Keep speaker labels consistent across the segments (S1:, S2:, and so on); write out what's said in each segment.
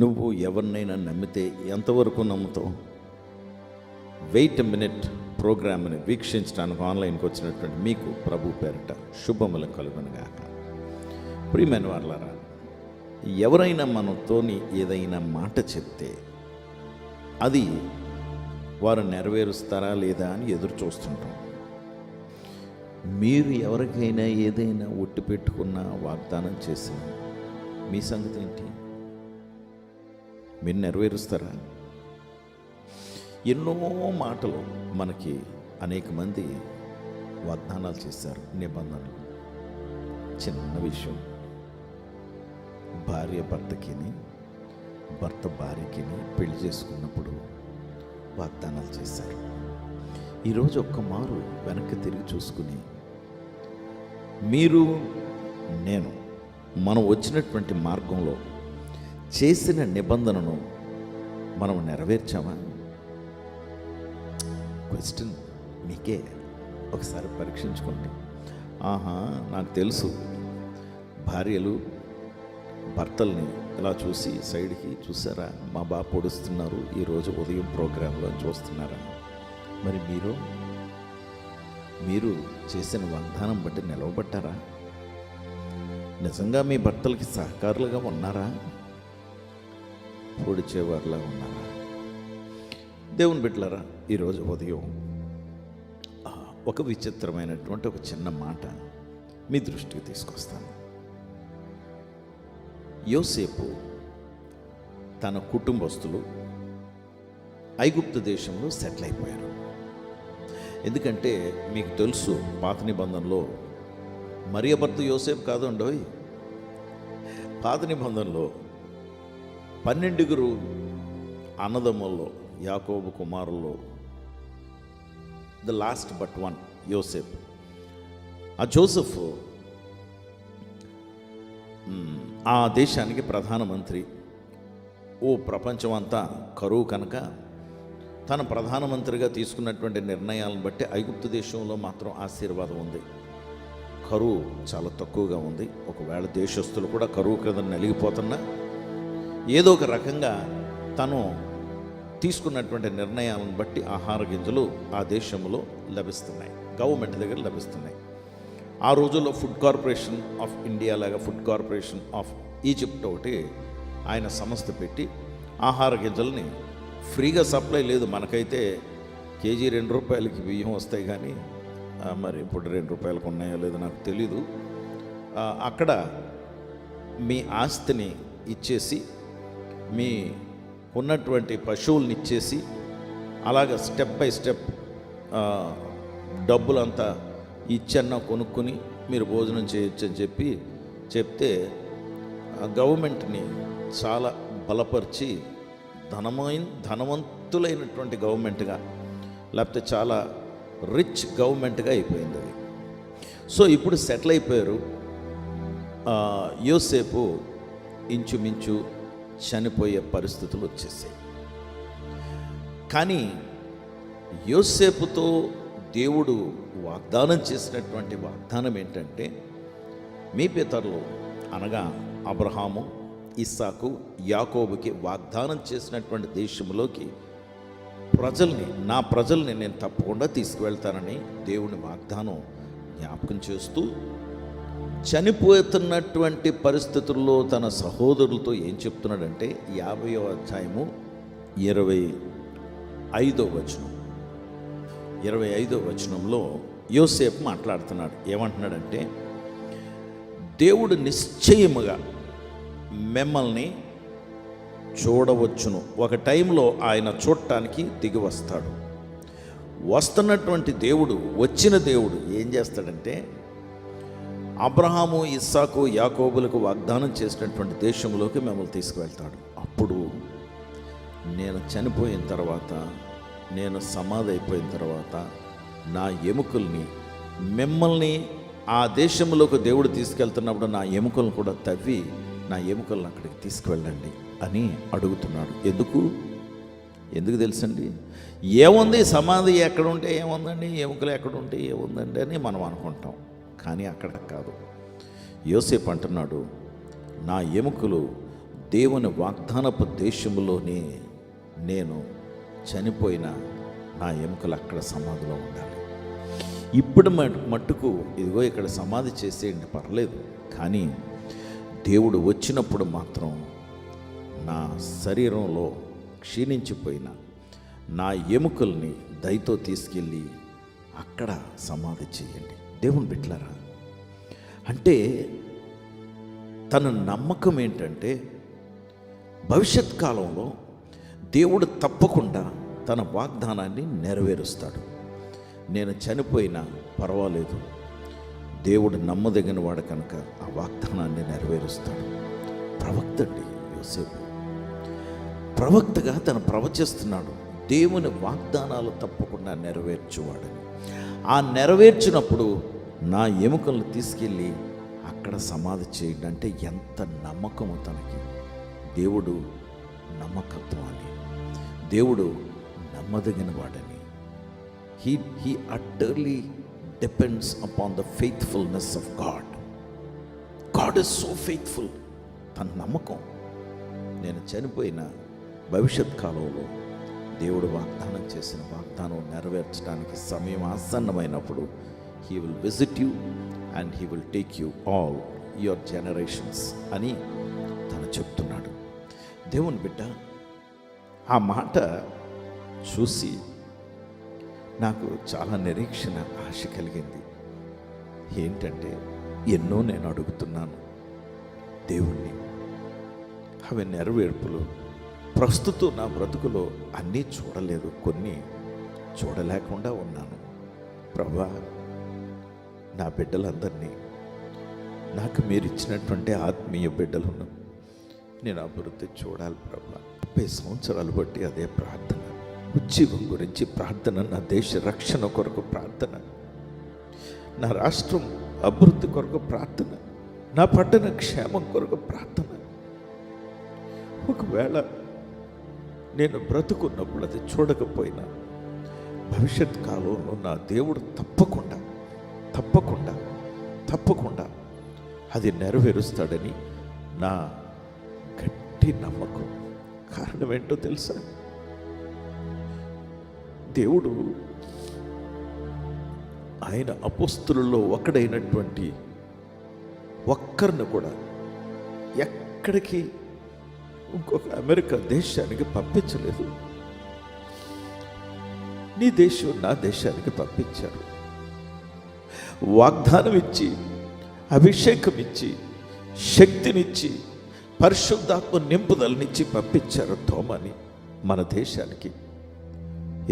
S1: నువ్వు ఎవరినైనా నమ్మితే ఎంతవరకు నమ్ముతావు? వెయిట్ మినిట్ ప్రోగ్రామ్ని వీక్షించడానికి ఆన్లైన్కి వచ్చినటువంటి మీకు ప్రభు పేరిట శుభములు కలుగునుగాక ప్రియమైన వాళ్ళారా ఎవరైనా మనతోని ఏదైనా మాట చెప్తే అది వారు నెరవేరుస్తారా లేదా అని ఎదురు చూస్తుంటాం. మీరు ఎవరికైనా ఏదైనా ఒట్టి పెట్టుకున్న వాగ్దానం చేసిన మీ సంగతి ఏంటి? మీరు నెరవేరుస్తారా? ఎన్నో మాటలు మనకి అనేక మంది వాగ్దానాలు చేశారు నిబంధనలు. చిన్న విషయం. భార్య భర్తకిని భర్త భార్యకిని పెళ్ళి చేసుకున్నప్పుడు వాగ్దానాలు చేశారు. ఈరోజు ఒక్క మారు వెనక్కి తిరిగి చూసుకుని మీరు నేను మనం వచ్చినటువంటి మార్గంలో చేసిన నిబంధనను మనం నెరవేర్చామా? క్వశ్చన్ మీకే ఒకసారి పరీక్షించుకోండి. ఆహా నాకు తెలుసు. భార్యలు భర్తల్ని ఇలా చూసి సైడ్కి చూసారా? మా బాబు పొడుస్తున్నారు. ఈరోజు ఉదయం ప్రోగ్రాంలో చూస్తున్నారా? మరి మీరు? మీరు చేసిన వాగ్దానం బట్టి నిలవబట్టారా? నిజంగా మీ భర్తలకి సహకారులుగా ఉన్నారా? పొడిచేవారిలా ఉన్నారా? దేవుని బిడ్డలారా ఈరోజు ఉదయం ఒక విచిత్రమైనటువంటి ఒక చిన్న మాట మీ దృష్టికి తీసుకొస్తాను. యోసేపు తన కుటుంబస్తులు ఐగుప్తు దేశంలో సెటిల్ అయిపోయారు. ఎందుకంటే మీకు తెలుసు పాత నిబంధనలో మరియ భర్త యోసేపు కాదు పాత నిబంధనలో పన్నెండుగురు అన్నదమ్ముల్లో యాకోబు కుమారుల్లో. ద లాస్ట్ బట్ వన్ యోసెఫ్ ఆ జోసెఫ్ ఆ దేశానికి ప్రధానమంత్రి. ఓ ప్రపంచమంతా కరువు కనుక తన ప్రధానమంత్రిగా తీసుకున్నటువంటి నిర్ణయాలను బట్టి ఐగుప్తు దేశంలో మాత్రం ఆశీర్వాదం ఉంది. కరువు చాలా తక్కువగా ఉంది. ఒకవేళ దేశస్తులు కూడా కరువు కింద నలిగిపోతున్నా ఏదో ఒక రకంగా తను తీసుకున్నటువంటి నిర్ణయాలను బట్టి ఆహార గింజలు ఆ దేశంలో లభిస్తున్నాయి. గవర్నమెంట్ దగ్గర లభిస్తున్నాయి. ఆ రోజుల్లో ఫుడ్ కార్పొరేషన్ ఆఫ్ ఇండియా లాగా ఫుడ్ కార్పొరేషన్ ఆఫ్ ఈజిప్ట్ ఒకటి ఆయన సంస్థ పెట్టి ఆహార గింజల్ని ఫ్రీగా సప్లై లేదు. మనకైతే కేజీ రెండు రూపాయలకి బియ్యం వస్తాయి కానీ మరి ఇప్పుడు రెండు రూపాయలకు ఉన్నాయో లేదో నాకు తెలీదు. అక్కడ మీ ఆస్తిని ఇచ్చేసి మీ ఉన్నటువంటి పశువుల్ని ఇచ్చేసి అలాగ స్టెప్ బై స్టెప్ డబ్బులంతా ఇచ్చన్న కొనుక్కొని మీరు భోజనం చేయొచ్చు అని చెప్పి చెప్తే గవర్నమెంట్ని చాలా బలపరిచి ధనమైన ధనవంతులైనటువంటి గవర్నమెంట్గా లేకపోతే చాలా రిచ్ గవర్నమెంట్గా అయిపోయింది అది. సో ఇప్పుడు సెటిల్ అయిపోయారు. యోసేపు ఇంచుమించు చనిపోయే పరిస్థితులు వచ్చేసాయి. కానీ యోసేపుతో దేవుడు వాగ్దానం చేసినటువంటి వాగ్దానం ఏంటంటే మీ పితరులు అనగా అబ్రహాము ఇస్సాకు యాకోబుకి వాగ్దానం చేసినటువంటి దేశంలోకి ప్రజల్ని నా ప్రజల్ని నేను తప్పకుండా తీసుకువెళ్తానని దేవుని వాగ్దానం జ్ఞాపకం చేస్తూ చనిపోతున్నటువంటి పరిస్థితుల్లో తన సహోదరులతో ఏం చెప్తున్నాడంటే యాభయో అధ్యాయము ఇరవై ఐదో వచనం. ఇరవై ఐదో వచనంలో యోసేపు మాట్లాడుతున్నాడు. ఏమంటున్నాడంటే దేవుడు నిశ్చయముగా మిమ్మల్ని చూడవచ్చును. ఒక టైంలో ఆయన చూడటానికి దిగి వస్తాడు. వస్తున్నటువంటి దేవుడు వచ్చిన దేవుడు ఏం చేస్తాడంటే అబ్రహాము ఇస్సాకు యాకోబులకు వాగ్దానం చేసినటువంటి దేశంలోకి మిమ్మల్ని తీసుకువెళ్తాడు. అప్పుడు నేను చనిపోయిన తర్వాత నేను సమాధి అయిపోయిన తర్వాత నా ఎముకల్ని మిమ్మల్ని ఆ దేశంలోకి దేవుడు తీసుకెళ్తున్నప్పుడు నా ఎముకలను కూడా తవ్వి నా ఎముకలను అక్కడికి తీసుకువెళ్ళండి అని అడుగుతున్నాడు. ఎందుకు? ఎందుకు తెలుసండి? ఏముంది? సమాధి ఎక్కడ ఉంటే ఏముందండి? ఎముకలు ఎక్కడ ఉంటే ఏముందండి అని మనం అనుకుంటాం. కానీ అక్కడ కాదు. యోసేపు అంటున్నాడు నా ఎముకలు దేవుని వాగ్దానపు దేశంలోనే నేను చనిపోయిన నా ఎముకలు అక్కడ సమాధిలో ఉండాలి. ఇప్పుడు మట్టుకు ఇదిగో ఇక్కడ సమాధి చేసేయండి పర్లేదు. కానీ దేవుడు వచ్చినప్పుడు మాత్రం నా శరీరంలో క్షీణించిపోయిన నా ఎముకల్ని దయతో తీసుకెళ్ళి అక్కడ సమాధి చేయండి. దేవుని బిట్లారా అంటే తన నమ్మకం ఏంటంటే భవిష్యత్ కాలంలో దేవుడు తప్పకుండా తన వాగ్దానాన్ని నెరవేరుస్తాడు. నేను చనిపోయినా పర్వాలేదు దేవుడు నమ్మదగిన వాడు కనుక ఆ వాగ్దానాన్ని నెరవేరుస్తాడు. ప్రవక్త అండి యోసేపు. ప్రవక్తగా తను ప్రవచిస్తున్నాడు దేవుని వాగ్దానాలు తప్పకుండా నెరవేర్చువాడని. ఆ నెరవేర్చినప్పుడు నా ఎముకలను తీసుకెళ్ళి అక్కడ సమాధి చేయండి అంటే ఎంత నమ్మకము తనకి. దేవుడు నమ్మకత్వాన్ని. దేవుడు నమ్మదగిన వాడని. He he utterly depends upon the faithfulness of God God is so faithful తన నమ్మకం. నేను చనిపోయిన భవిష్యత్ కాలంలో దేవుడు వాగ్దానం చేసిన వాగ్దానం నెరవేర్చడానికి సమయం ఆసన్నమైనప్పుడు he will visit you and he will take you all your generations అని తను చెప్తున్నాడు. దేవుని బిడ్డ ఆ మాట చూసి నాకు చాలా నిరీక్షణ ఆశ కలిగింది. ఏంటంటే ఎన్నో నేను అడుగుతున్నాను దేవుణ్ణి. అవి నెరవేర్పులు. ప్రస్తుతం నా బ్రతుకులో అన్నీ చూడలేదు. కొన్ని చూడలేకుండా ఉన్నాను. ప్రభా నా బిడ్డలందరినీ నాకు మీరు ఇచ్చినటువంటి ఆత్మీయ బిడ్డలను నేను అభివృద్ధి చూడాలి ప్రభా. ముప్పై సంవత్సరాలు బట్టి అదే ప్రార్థన. ఉద్యోగం గురించి ప్రార్థన నా దేశ రక్షణ కొరకు ప్రార్థన నా రాష్ట్రం అభివృద్ధి కొరకు ప్రార్థన నా పట్టణ క్షేమం కొరకు ప్రార్థన. ఒకవేళ నేను బ్రతుకున్నప్పుడు అది చూడకపోయినా భవిష్యత్ కాలంలో నా దేవుడు తప్పకుండా తప్పకుండా తప్పకుండా అది నెరవేరుస్తాడని నా గట్టి నమ్మకం. కారణం ఏంటో తెలుసా? దేవుడు ఆయన అపోస్తులలో ఒకడైనటువంటి ఒక్కరిని కూడా ఎక్కడికి ఇంకొక అమెరికా దేశానికి పంపించలేదు. నీ దేశం నా దేశానికి పంపించారు. వాగ్దానం ఇచ్చి అభిషేకం ఇచ్చి శక్తినిచ్చి పరిశుద్ధాత్మ నింపుదలనిచ్చి పంపించారు తోమని మన దేశానికి.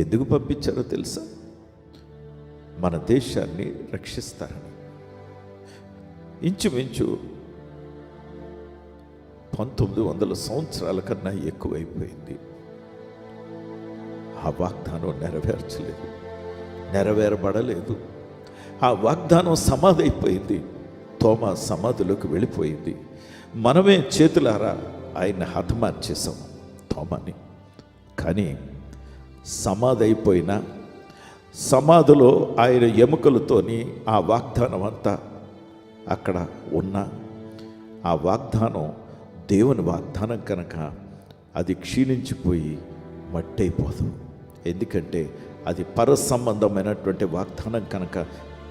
S1: ఎందుకు పంపించారో తెలుసా? మన దేశాన్ని రక్షిస్తారని. ఇంచుమించు పంతొమ్మిది వందల సంవత్సరాల కన్నా ఎక్కువైపోయింది. ఆ వాగ్దానం నెరవేర్చలేదు. నెరవేరబడలేదు. ఆ వాగ్దానం సమాధి అయిపోయింది తోమ సమాధిలోకి వెళ్ళిపోయింది. మనమే చేతులారా ఆయన హతమార్చేసాం తోమని. కానీ సమాధి అయిపోయినా సమాధిలో ఆయన ఎముకలతోని ఆ వాగ్దానం అంతా అక్కడ ఉన్న ఆ వాగ్దానం దేవుని వాగ్దానం కనుక అది క్షీణించిపోయి మట్టయిపోదు. ఎందుకంటే అది పర సంబంధమైనటువంటి వాగ్దానం కనుక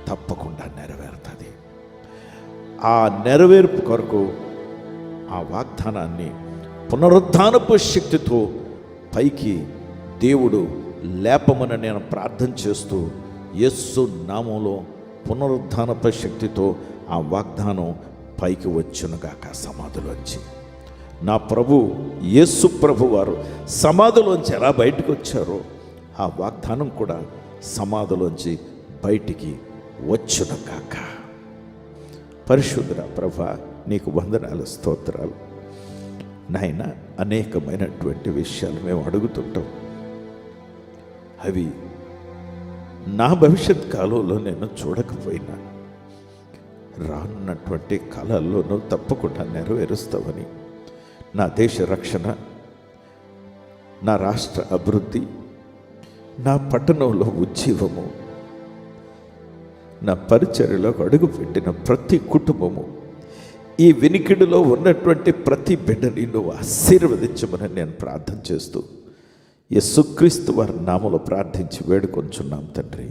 S1: తప్పకుండా నెరవేరుతుంది. ఆ నెరవేర్పు కొరకు ఆ వాగ్దానాన్ని పునరుద్ధానపు శక్తితో పైకి దేవుడు లేపమని నేను ప్రార్థన చేస్తూ యస్సు నామంలో పునరుద్ధానపు శక్తితో ఆ వాగ్దానం పైకి వచ్చునుగాక సమాధిలోంచి. నా ప్రభు యేసు ప్రభు వారు సమాధిలోంచి ఎలా బయటకు వచ్చారో ఆ వాగ్దానం కూడా సమాధిలోంచి బయటికి వచ్చునుగాక. పరిశుద్ధ ప్రభ నీకు వందనాలు స్తోత్రాలు. నాయన అనేకమైనటువంటి విషయాలు మేము అడుగుతుంటాం. అవి నా భవిష్యత్ కాలంలో నేను చూడకపోయినా రానున్నటువంటి కాలాల్లోనూ తప్పకుండా నెరవేరుస్తావని. నా దేశ రక్షణ నా రాష్ట్ర అభివృద్ధి నా పట్టణంలో ఉజ్జీవము నా పరిచర్యలోకి అడుగుపెట్టిన ప్రతి కుటుంబము ఈ వినికిడిలో ఉన్నటువంటి ప్రతి బిడ్డని నువ్వు ఆశీర్వదించమని నేను ప్రార్థన చేస్తూ యేసుక్రీస్తు వారి నామలో ప్రార్థించి వేడుకొంచున్నాం తండ్రి.